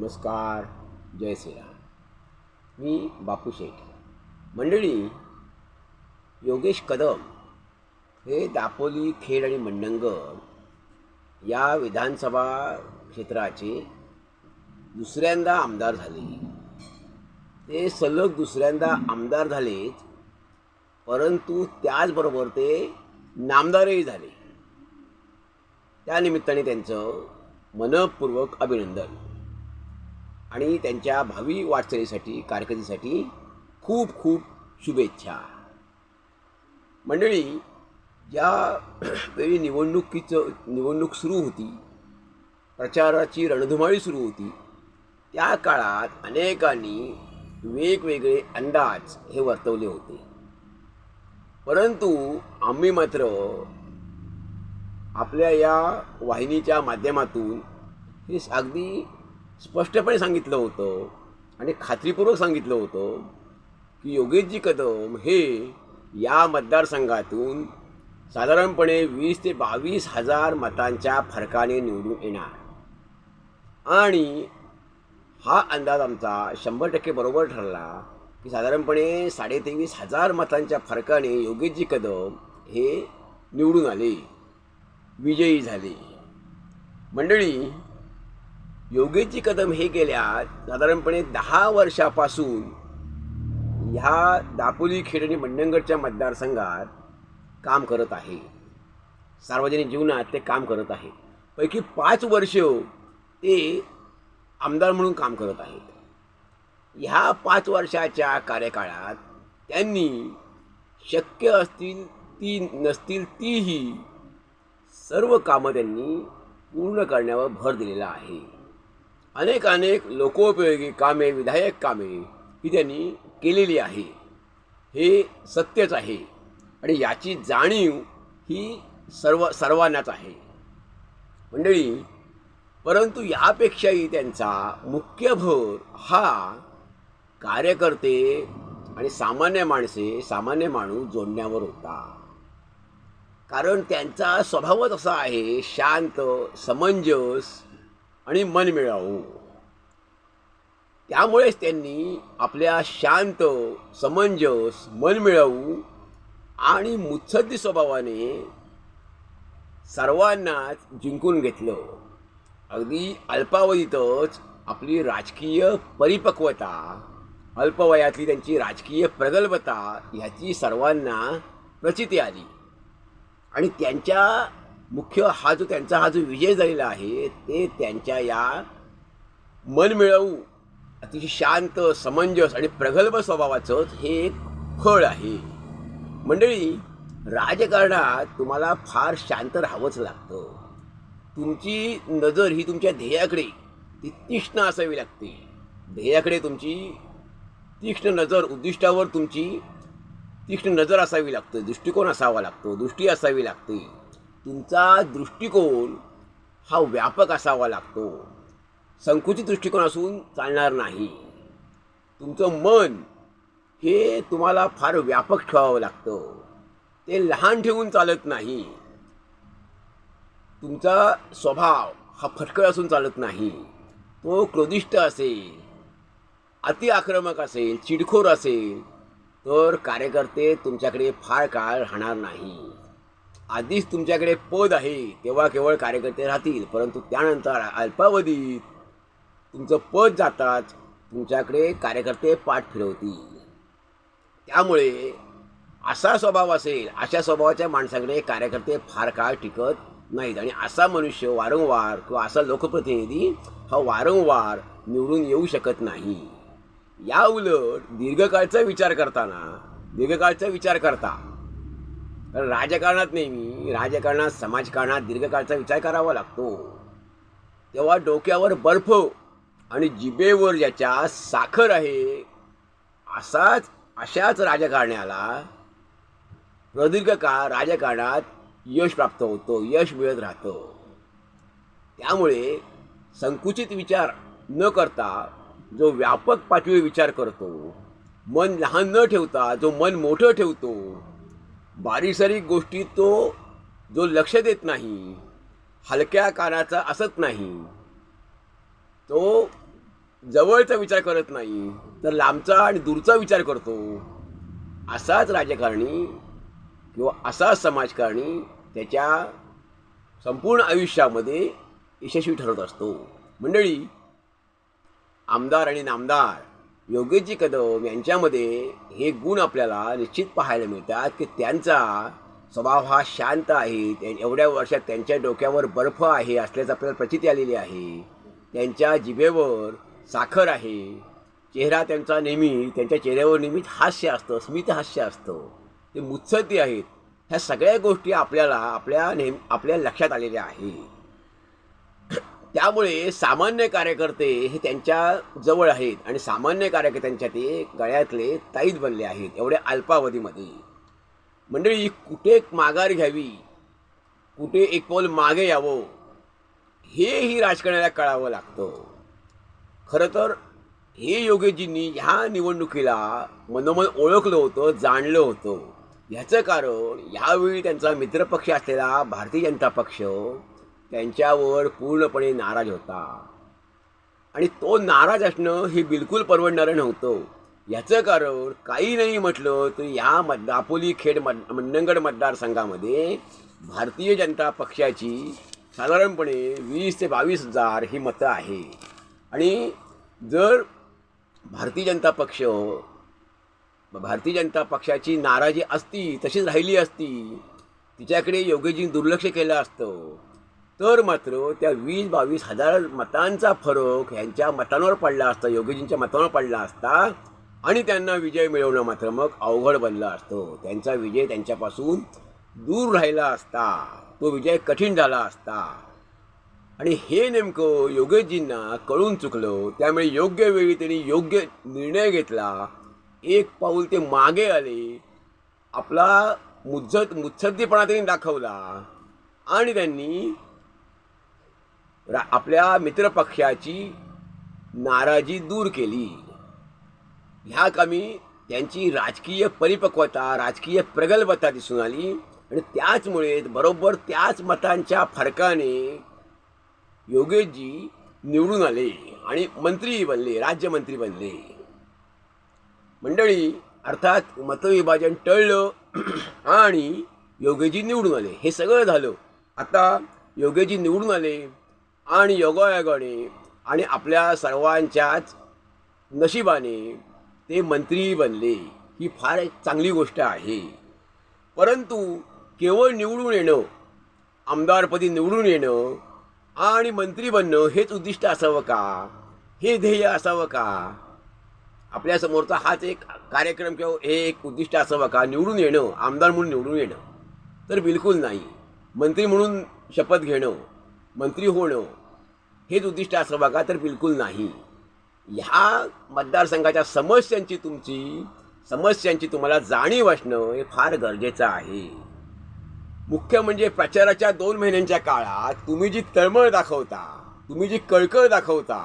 नमस्कार जय श्रीराम. मी बापू शेठ. मंडळी योगेश कदम हे दापोली खेड आणि मंडणगड या विधानसभा क्षेत्राचे दुसऱ्यांदा आमदार झाले. ते सलग दुसऱ्यांदा आमदार झालेच परंतु त्याचबरोबर ते नामदारही झाले. त्यानिमित्ताने त्यांचं मनपूर्वक अभिनंदन. आणि त्यांच्या भावी वाटचालीसाठी कारकिर्दीसाठी खूप खूप शुभेच्छा. मंडळी ज्या वेळी निवडणुकीचं निवडणूक सुरू होती प्रचाराची रणधुमाळी सुरू होती त्या काळात अनेकांनी वेगवेगळे अंदाज हे वर्तवले होते. परंतु आम्ही मात्र आपल्या या वाहिनीच्या माध्यमातून हे अगदी स्पष्टपणे सांगितलं होतं आणि खात्रीपूर्वक सांगितलं होतं की योगेशजी कदम हे या मतदारसंघातून साधारणपणे वीस ते बावीस हजार मतांच्या फरकाने निवडून येणार. आणि हा अंदाज आमचा शंभर टक्के बरोबर ठरला की साधारणपणे साडेतेवीस हजार मतांच्या फरकाने योगेशजी कदम हे निवडून आले. विजयी झाले. मंडळी योगेची कदम हे गेल्या साधारणपणे दहा वर्षापासून ह्या दापोली खेड आणि मंडणगडच्या मतदारसंघात काम करत आहे. सार्वजनिक जीवनात ते काम करत आहे. पैकी पाच वर्ष ते आमदार म्हणून काम करत आहेत. ह्या पाच वर्षाच्या कार्यकाळात त्यांनी शक्य असतील ती नसतील तीही सर्व कामं त्यांनी पूर्ण करण्यावर भर दिलेला आहे. अनेक अनेक लोकोपयोगी कामे विधायक कामे ही त्यांनी केलेली आहे. हे सत्यच आहे. आणि याची जाणीव ही सर्व सर्वांनाच आहे. मंडळी परंतु यापेक्षाही त्यांचा मुख्य भर हा कार्यकर्ते आणि सामान्य माणसे सामान्य माणूस जोडण्यावर होता. कारण त्यांचा स्वभावच असा आहे शांत समंजस आणि मन मिळावू. त्यामुळेच त्यांनी आपल्या शांत समंजस मन मिळवू आणि मुत्सद्दी स्वभावाने सर्वांनाच जिंकून घेतलं. अगदी अल्पावधीतच आपली राजकीय परिपक्वता अल्पवयातली त्यांची राजकीय प्रगल्भता ह्याची सर्वांना प्रचिती आली. आणि त्यांच्या मुख्य हा जो त्यांचा हा जो विजय झालेला आहे ते त्यांच्या या मनमिळवू अतिशय शांत समंजस आणि प्रगल्भ स्वभावाचंच हे एक फळ आहे. मंडळी राजकारणात तुम्हाला फार शांत राहावंच लागतं. तुमची नजर ही तुमच्या ध्येयाकडे ती तीक्ष्ण असावी लागते. ध्येयाकडे तुमची तीक्ष्ण नजर उद्दिष्टावर तुमची तीक्ष्ण नजर असावी लागते दृष्टिकोन असावा लागतो दृष्टी असावी लागते. तुमचा दृष्टिकोन हा व्यापक असावा लागतो. संकुचित दृष्टिकोन असून चालणार नाही. तुमचं मन हे तुम्हाला फार व्यापक ठेवावं लागतं. ते लहान ठेवून चालत नाही. तुमचा स्वभाव हा फटकळ असून चालत नाही. तो क्रोधिष्ट असेल अति आक्रमक असेल चिडखोर असेल तर कार्यकर्ते तुमच्याकडे फार काळ राहणार नाही. आधीच तुमच्याकडे पद आहे तेव्हा केवळ कार्यकर्ते राहतील परंतु त्यानंतर अल्पावधीत तुमचं पद जाताच तुमच्याकडे कार्यकर्ते पाठ फिरवतील. त्यामुळे असा स्वभाव असेल अशा स्वभावाच्या माणसाकडे कार्यकर्ते फार काळ टिकत नाहीत. आणि असा मनुष्य वारंवार किंवा असा लोकप्रतिनिधी हा वारंवार निवडून येऊ शकत नाही. या उलट दीर्घकाळचा विचार करताना दीर्घकाळचा विचार करता तर राजकारणात नेहमी राजकारणात समाजकारणात दीर्घकाळचा विचार करावा लागतो. तेव्हा डोक्यावर बर्फ आणि जिभेवर ज्याच्या साखर आहे असाच अशाच राजकारण्याला प्रदीर्घ काळ राजकारणात यश प्राप्त होतो यश मिळत राहतं. त्यामुळे संकुचित विचार न करता जो व्यापक पातळीवर विचार करतो मन लहान न ठेवता जो मन मोठं ठेवतो बारीकसारीक गोष्टी तो जो लक्ष देत नाही हलक्या कानाचा असत नाही तो जवळचा विचार करत नाही तर लांबचा आणि दूरचा विचार करतो. असाच राजकारणी किंवा असाच समाजकारणी त्याच्या संपूर्ण आयुष्यामध्ये यशस्वी ठरत असतो. मंडळी आमदार आणि नामदार योगेशजी कदम यांच्यामध्ये हे गुण आपल्याला निश्चित पाहायला मिळतात की त्यांचा स्वभाव हा शांत आहे. एवढ्या वर्षात त्यांच्या डोक्यावर बर्फ आहे असल्याचं आपल्याला प्रचिती आलेली आहे. त्यांच्या जिभेवर साखर आहे. चेहरा त्यांचा नेहमी त्यांच्या चेहऱ्यावर नेहमीच हास्य असतं स्मित हास्य असतं. ते मुत्सद्दी आहेत. ह्या सगळ्या गोष्टी आपल्याला आपल्या नेहमी आपल्या लक्षात आलेल्या आहेत. त्यामुळे सामान्य कार्यकर्ते हे त्यांच्या जवळ आहेत आणि सामान्य कार्यकर्त्यांच्या ते गळ्यातले ताईत बनले आहेत एवढ्या अल्पावधीमध्ये. मंडळी कुठे माघार घ्यावी? कुठे एक पाऊल मागे यावं? हेही राजकारणाला कळावं लागतं. खरं तर हे योगेजींनी ह्या निवडणुकीला मनोमन ओळखलं होतं जाणलं होतं. ह्याचं कारण यावेळी त्यांचा मित्रपक्ष असलेला भारतीय जनता पक्ष त्यांच्यावर पूर्णपणे नाराज होता. आणि तो नाराज असणं हे बिलकुल परवडणारं नव्हतं. याचं कारण काही नाही म्हटलं तर या मत दापोली खेड मत मंडणगड मतदारसंघामध्ये भारतीय जनता पक्षाची साधारणपणे वीस ते बावीस हजार ही मतं आहे. आणि जर भारतीय जनता पक्ष भारतीय जनता पक्षाची नाराजी असती तशीच राहिली असती तिच्याकडे योगेजी दुर्लक्ष केलं असतं तर मात्र त्या वीस बावीस हजार मतांचा फरक ह्यांच्या मतांवर पडला असता योगीजींच्या मतांवर पडला असता आणि त्यांना विजय मिळवणं मात्र मग अवघड बनलं असतो. त्यांचा विजय त्यांच्यापासून दूर राहिला असता तो विजय कठीण झाला असता. आणि हे नेमकं योगेशजींना कळून चुकलं त्यामुळे योग्य वेळी त्यांनी योग्य निर्णय घेतला. एक पाऊल ते मागे आले आपला मुज्जत मुत्सद्दीपणा त्यांनी दाखवला आणि त्यांनी रा आपल्या मित्रपक्षाची नाराजी दूर केली. ह्या कामी त्यांची राजकीय परिपक्वता राजकीय प्रगल्भता दिसून आली आणि त्याचमुळे बरोबर त्याच मतांच्या फरकाने योगेशजी निवडून आले आणि मंत्री बनले राज्यमंत्री बनले. मंडळी अर्थात मतविभाजन टळलं आणि योगेजी निवडून आले. हे सगळं झालं. आता योगेजी निवडून आले. आणि योगायोगाने आणि आपल्या सर्वांच्याच नशिबाने ते मंत्री बनले. ही फार एक चांगली गोष्ट आहे. परंतु केवळ निवडून येणं आमदारपदी निवडून येणं आणि मंत्री बनणं हेच उद्दिष्ट असावं का? हे ध्येय असावं का? आपल्यासमोरचा हाच एक कार्यक्रम किंवा हे एक उद्दिष्ट असावं का? निवडून येणं आमदार म्हणून निवडून येणं तर बिलकुल नाही. मंत्री म्हणून शपथ घेणं मंत्री होणं हेच उद्दिष्ट असं बघा तर बिलकुल नाही. ह्या मतदारसंघाच्या समस्यांची तुमची समस्यांची तुम्हाला जाणीव असणं हे फार गरजेचं आहे. मुख्य म्हणजे प्रचाराच्या दोन महिन्यांच्या काळात तुम्ही जी तळमळ दाखवता तुम्ही जी कळकळ दाखवता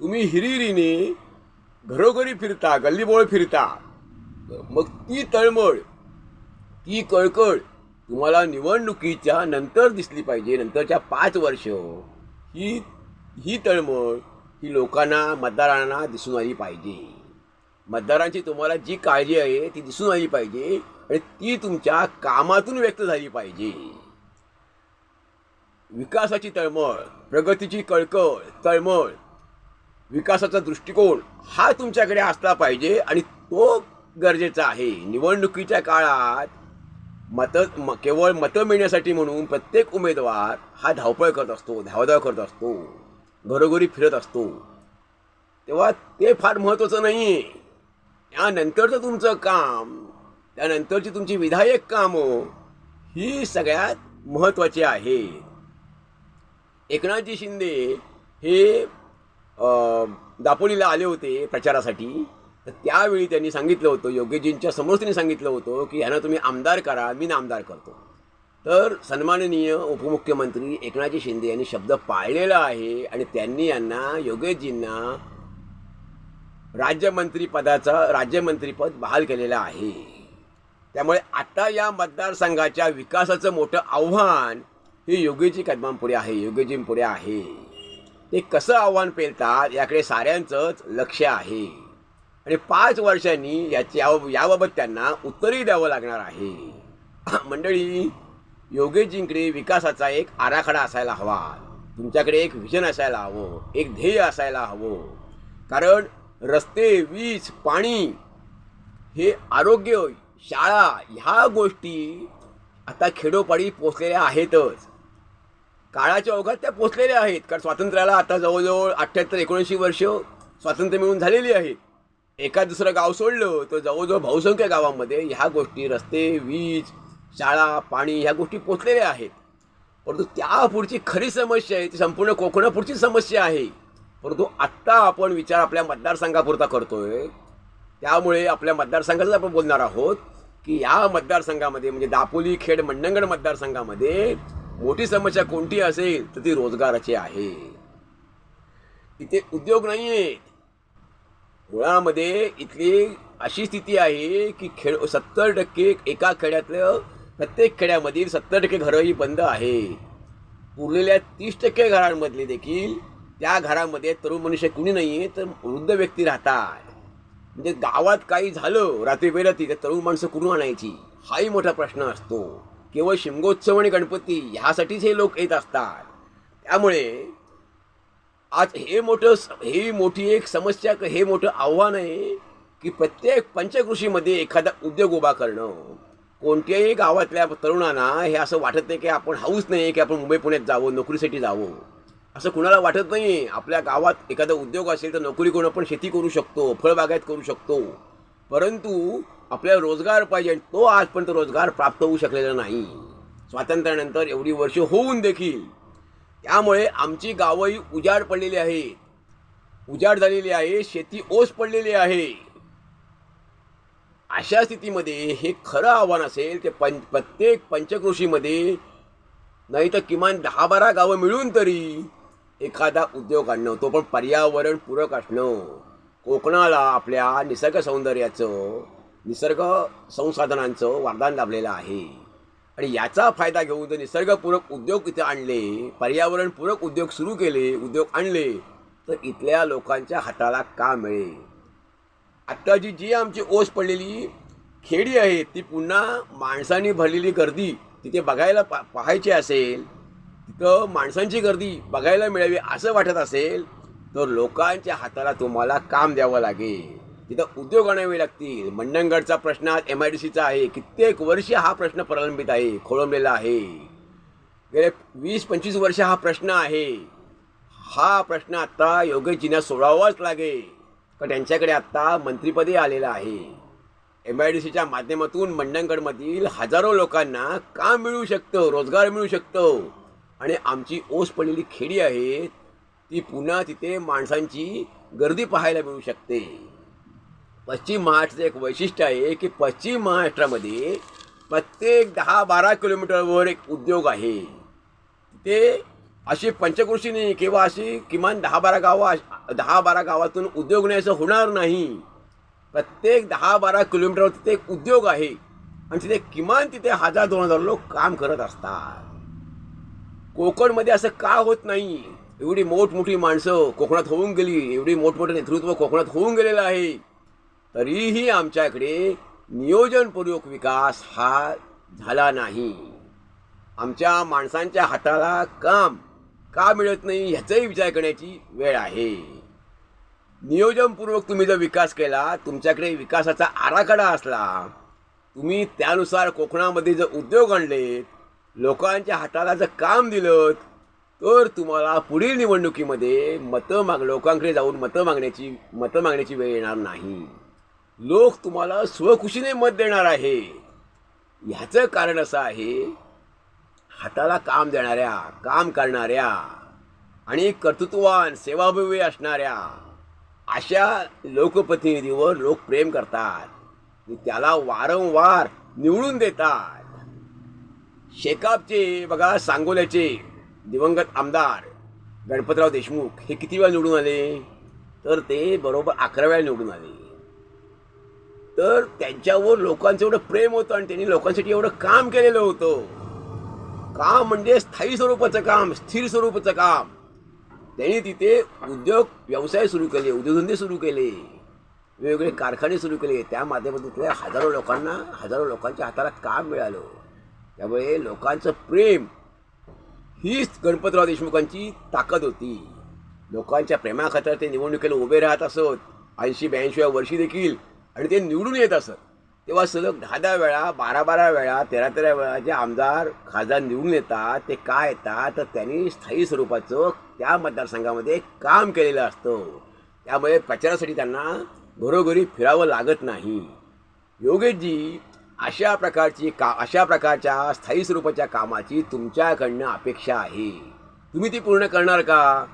तुम्ही हिरिहिरीने घरोघरी फिरता गल्लीबोळ फिरता मग ती तळमळ ती कळकळ तुम्हाला निवडणुकीच्या नंतर दिसली पाहिजे. नंतरच्या पाच वर्ष ही ही तळमळ ही लोकांना मतदारांना दिसून आली पाहिजे. मतदारांची तुम्हाला जी काळजी आहे ती दिसून आली पाहिजे आणि ती तुमच्या कामातून व्यक्त झाली पाहिजे. विकासाची तळमळ प्रगतीची कळकळ तळमळ विकासाचा दृष्टिकोन हा तुमच्याकडे असला पाहिजे आणि तो गरजेचा आहे. निवडणुकीच्या काळात मत म केवळ मतं मिळण्यासाठी म्हणून प्रत्येक उमेदवार हा धावपळ करत असतो धावधाव करत असतो. घरोघरी फिरत असतो. तेव्हा ते फार महत्त्वाचं नाही आहे त्यानंतरचं तुमचं काम त्यानंतरची तुमची विधायक कामं ही सगळ्यात महत्त्वाची आहे. एकनाथजी शिंदे हे दापोलीला आले होते प्रचारासाठी. तर त्यावेळी त्यांनी सांगितलं होतं योगेजींच्या समोर त्यांनी सांगितलं होतं की ह्यांना तुम्ही आमदार करा मी नामदार करतो. तर सन्माननीय उपमुख्यमंत्री एकनाथजी शिंदे यांनी शब्द पाळलेला आहे आणि त्यांनी यांना योगेशजींना राज्यमंत्रीपदाचा राज्यमंत्रीपद बहाल केलेलं आहे. त्यामुळे आता या मतदारसंघाच्या विकासाचं मोठं आव्हान हे योगेजी कदमांपुढे आहे योगेजींपुढे आहे. ते कसं आव्हान पेलतात याकडे साऱ्यांचंच लक्ष आहे. आणि पाच वर्षांनी याची याबाबत त्यांना उत्तरही द्यावं लागणार आहे. मंडळी योगेशजींकडे विकासाचा एक आराखडा असायला हवा. तुमच्याकडे एक विजन असायला हवं एक ध्येय असायला हवं. कारण रस्ते वीज पाणी हे आरोग्य शाळा ह्या गोष्टी आता खेडोपाडी पोचलेल्या आहेतच. काळाच्या ओघात त्या पोचलेल्या आहेत. कारण स्वातंत्र्याला आता जवळजवळ अठ्ठ्याहत्तर एकोणऐंशी वर्ष स्वातंत्र्य मिळून झालेली आहेत. एका दुसरं गाव सोडलं तर जवळजवळ बहुसंख्य गावामध्ये ह्या गोष्टी रस्ते वीज शाळा पाणी ह्या गोष्टी पोचलेल्या आहेत. परंतु त्या पुढची खरी समस्या आहे ती संपूर्ण कोकणापुढची समस्या आहे. परंतु आत्ता आपण विचार आपल्या मतदारसंघापुरता करतोय. त्यामुळे आपल्या मतदारसंघाचं आपण बोलणार आहोत की या मतदारसंघामध्ये म्हणजे दापोली खेड मंडणगड मतदारसंघामध्ये मोठी समस्या कोणती असेल तर ती रोजगाराची आहे. इथे उद्योग नाही आहेत मुळामध्ये इथली अशी स्थिती आहे की खेळ सत्तर टक्के एका खेड्यातलं प्रत्येक खेड्यामधील सत्तर टक्के घरंही बंद आहे उरलेल्या तीस टक्के घरांमधले देखील त्या घरामध्ये तरुण मनुष्य कुणी नाही आहे तर वृद्ध व्यक्ती राहतात. म्हणजे गावात काही झालं रात्री बेरात्री तर तरुण माणसं कुठून आणायची? हाही मोठा प्रश्न असतो. केवळ शिमगोत्सव आणि गणपती ह्यासाठीच हे लोक येत असतात. त्यामुळे आज हे मोठं हे मोठी एक समस्या हे मोठं आव्हान आहे की प्रत्येक पंचकृषीमध्ये एखादा उद्योग उभा करणं. कोणत्याही गावातल्या तरुणांना हे असं वाटत नाही की आपण हाऊस नाही की आपण मुंबई पुण्यात जावं नोकरीसाठी जावं. असं कुणाला वाटत नाही. आपल्या गावात एखादा उद्योग असेल तर नोकरी करून आपण शेती करू शकतो फळबागायत करू शकतो. परंतु आपल्याला रोजगार पाहिजे तो आजपर्यंत रोजगार प्राप्त होऊ शकलेला नाही. स्वातंत्र्यानंतर एवढी वर्ष होऊन देखील. त्यामुळे आमची गावंही उजाड पडलेली आहेत उजाड झालेली आहे शेती ओस पडलेली आहे. अशा स्थितीमध्ये हे खरं आव्हान असेल ते पं प्रत्येक पंचकृषीमध्ये नाही तर किमान दहा बारा गावं मिळून तरी एखादा उद्योग आणणं तो पण पर्यावरणपूरक असणं. कोकणाला आपल्या निसर्ग सौंदर्याचं निसर्ग संसाधनांचं वरदान लाभलेलं आहे. आणि याचा फायदा घेऊन जर निसर्गपूरक उद्योग इथे आणले पर्यावरणपूरक उद्योग सुरू केले उद्योग आणले तर इथल्या लोकांच्या हाताला का मिळेल? आत्ता जी जी आमची ओस पडलेली खेडी आहे ती पुन्हा माणसांनी भरलेली गर्दी तिथे बघायला पा पाहायची असेल तिथं माणसांची गर्दी बघायला मिळावी असं वाटत असेल तर लोकांच्या हाताला तुम्हाला काम द्यावं लागेल. तिथं उद्योग आणावे लागतील. मंडणगडचा प्रश्न आज एम आय डी सीचा आहे. कित्येक वर्ष हा प्रश्न प्रलंबित आहे खोळंबलेला आहे. गेले वीस पंचवीस वर्ष हा प्रश्न आहे. हा प्रश्न आत्ता योगेशजींना सोडावाच लागेल. कारण त्यांच्याकडे आत्ता मंत्रिपदे आलेलं आहे. एम आय डी सीच्या माध्यमातून मंडणगडमधील हजारो लोकांना काम मिळू शकतं रोजगार मिळू शकतो. आणि आमची ओस पडलेली खेडी आहे ती पुन्हा तिथे माणसांची गर्दी पाहायला मिळू शकते. पश्चिम महाराष्ट्राचं एक वैशिष्ट्य आहे की पश्चिम महाराष्ट्रामध्ये प्रत्येक दहा बारा किलोमीटरवर एक उद्योग आहे. तिथे अशी पंचकृषी नाही किंवा अशी किमान दहा बारा गावं दहा बारा गावातून उद्योग नाही असं होणार नाही. प्रत्येक दहा बारा किलोमीटरवर तिथे एक उद्योग आहे. आणि तिथे किमान तिथे हजार दोन हजार लोक काम करत असतात. कोकणमध्ये असं का होत नाही? एवढी मोठमोठी माणसं कोकणात होऊन गेली एवढी मोठमोठं नेतृत्व कोकणात होऊन गेलेलं आहे. तरीही आमच्याकडे नियोजनपूर्वक विकास हा झाला नाही. आमच्या माणसांच्या हाताला काम का मिळत नाही ह्याचाही विचार करण्याची वेळ आहे. नियोजनपूर्वक तुम्ही जर विकास केला तुमच्याकडे विकासाचा आराखडा असला तुम्ही त्यानुसार कोकणामध्ये जर उद्योग आणले लोकांच्या हाताला जर काम दिलं तर तुम्हाला पुढील निवडणुकीमध्ये मतं माग लोकांकडे जाऊन मतं मागण्याची मतं मागण्याची वेळ येणार नाही. लोक तुम्हाला स्वखुशीने मत देणार आहे. ह्याचं कारण असं आहे हाताला काम देणाऱ्या काम करणाऱ्या आणि कर्तृत्ववान सेवाभावी असणाऱ्या अशा लोकप्रतिनिधीवर लोक प्रेम करतात. त्याला वारंवार निवडून देतात. शेकापचे बघा सांगोल्याचे दिवंगत आमदार गणपतराव देशमुख हे किती वेळा निवडून आले? तर ते बरोबर अकरा वेळा निवडून आले. तर त्यांच्यावर लोकांचं एवढं प्रेम होतं आणि त्यांनी लोकांसाठी एवढं काम केलेलं होतं. काम म्हणजे स्थायी स्वरूपाचं काम स्थिर स्वरूपाचं काम. त्यांनी तिथे उद्योग व्यवसाय सुरू केले उद्योगधंदे सुरू केले. वेगवेगळे कारखाने सुरू केले. त्या माध्यमातून तिथल्या हजारो लोकांना हजारो लोकांच्या हाताला काम मिळालं. त्यामुळे लोकांचं प्रेम हीच गणपतराव देशमुखांची ताकद होती. लोकांच्या प्रेमाखातर ते निवडणुकीला उभे राहत असत. ऐंशी ब्याऐंशीव्या वर्षी देखील आणि ते निवडून येत असत. तेव्हा सलग दहा दहा वेळा बारा बारा वेळा तेरा तेरा वेळा जे आमदार खासदार निवडून येतात ते काय येतात? तर त्यांनी स्थायी स्वरूपाचं त्या मतदारसंघामध्ये काम केलेलं असतं. त्यामुळे प्रचारासाठी त्यांना घरोघरी फिरावं लागत नाही. योगेशजी अशा प्रकारची का अशा प्रकारच्या स्थायी स्वरूपाच्या कामाची तुमच्याकडनं अपेक्षा आहे. तुम्ही ती पूर्ण करणार का?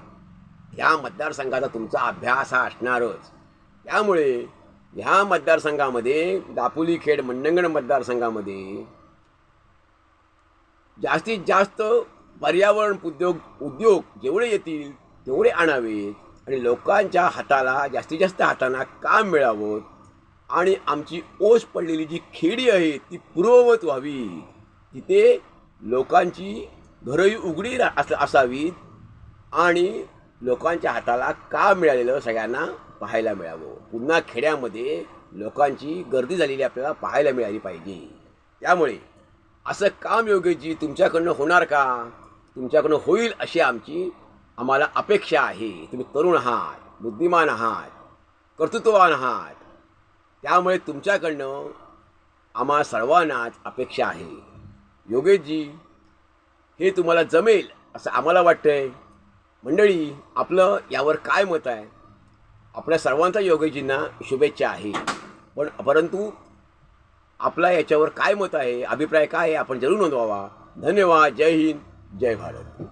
ह्या मतदारसंघाचा तुमचा अभ्यास हा असणारच. त्यामुळे ह्या मतदारसंघामध्ये दापोली खेड मंडणगड मतदारसंघामध्ये जास्तीत जास्त पर्यावरण उद्योग उद्योग जेवढे येतील तेवढे आणावेत आणि लोकांच्या हाताला जास्तीत जास्त हातांना काम मिळावं आणि आमची ओस पडलेली जी खेडी आहे ती पूर्ववत व्हावी तिथे लोकांची घरही उघडी असावीत आणि लोकांच्या हाताला काम मिळालेलं सगळ्यांना पाहायला मिळावं. पुन्हा खेड्यामध्ये लोकांची गर्दी झालेली आपल्याला पाहायला मिळाली पाहिजे. त्यामुळे असं काम योग्यजी तुमच्याकडनं होणार का? तुमच्याकडनं होईल अशी आमची आम्हाला अपेक्षा आहे. तुम्ही तरुण आहात बुद्धिमान आहात कर्तृत्ववान आहात. त्यामुळे तुमच्याकडनं आम्हा सर्वांनाच अपेक्षा आहे. योगेशजी हे तुम्हाला जमेल असं आम्हाला वाटतंय. मंडळी आपलं यावर काय मत आहे? आपल्या सर्वांचा योगीजींना शुभेच्छा आहे. पण परंतु आपला याच्यावर काय मत आहे अभिप्राय काय आहे आपण जरूर नोंदवावा. धन्यवाद. जय हिंद. जय भारत.